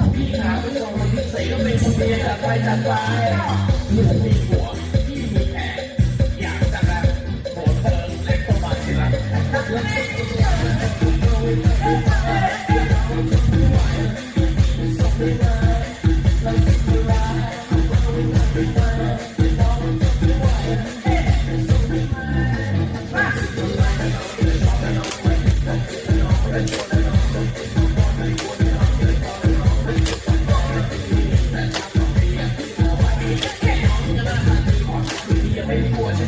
ไหนพี่ขาไปส่งพี่ใส่ก็เป็นคนเดียวจัดไปจัดไปหนูมีผัวพี่มีแผนอยากจะแบบโหดเธอเล็กก็มาทีหลังว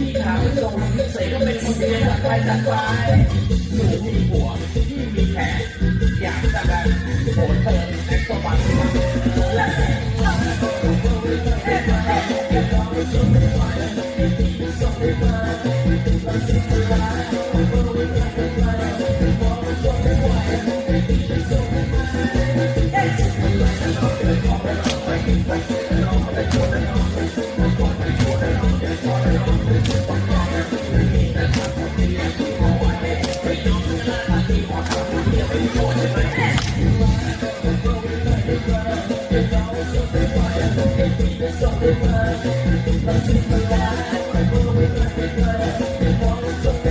พี่ขาไปส่งพี่ใส่ก็เป็นคนเดียวจัดไปจัดไปหนูมีผัวพี่มีแผนอยากจะแบบโหดเธอเล็กก็มาทีหลังและ Thank you.